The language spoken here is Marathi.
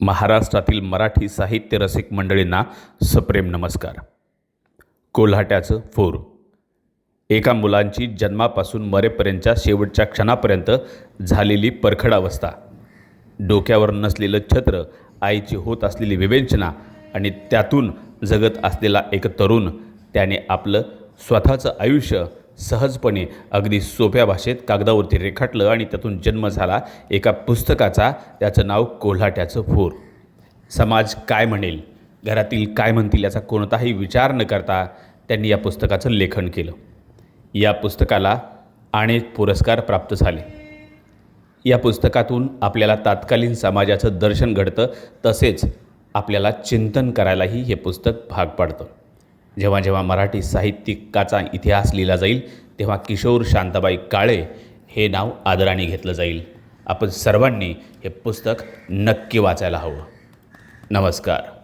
महाराष्ट्रातील मराठी साहित्य रसिक मंडळींना सप्रेम नमस्कार. कोल्हाट्याचं फोर. एका मुलांची जन्मापासून मरेपर्यंतच्या शेवटच्या क्षणापर्यंत झालेली परखडावस्था डोक्यावर नसलेलं छत्र आईची होत असलेली विवेचना आणि त्यातून जगत असलेला एक तरुण त्याने आपलं स्वतःचं आयुष्य सहजपणे अगदी सोप्या भाषेत कागदावरती रेखाटलं आणि त्यातून जन्म झाला एका पुस्तकाचा त्याचं नाव कोल्हाट्याचं फोर. समाज काय म्हणेल? घरातील काय म्हणतील याचा कोणताही विचार न करता त्यांनी या पुस्तकाचं लेखन केलं. या पुस्तकाला अनेक पुरस्कार प्राप्त झाले. या पुस्तकातून आपल्याला तात्कालीन समाजाचं दर्शन घडतं तसेच आपल्याला चिंतन करायलाही हे पुस्तक भाग पाडतं. जेव्हा जेव्हा मराठी साहित्यिकाचा इतिहास लिहिला जाईल तेव्हा किशोर शांताबाई काळे हे नाव आदराने घेतलं जाईल. आपण सर्वांनी हे पुस्तक नक्की वाचायला हवं. नमस्कार.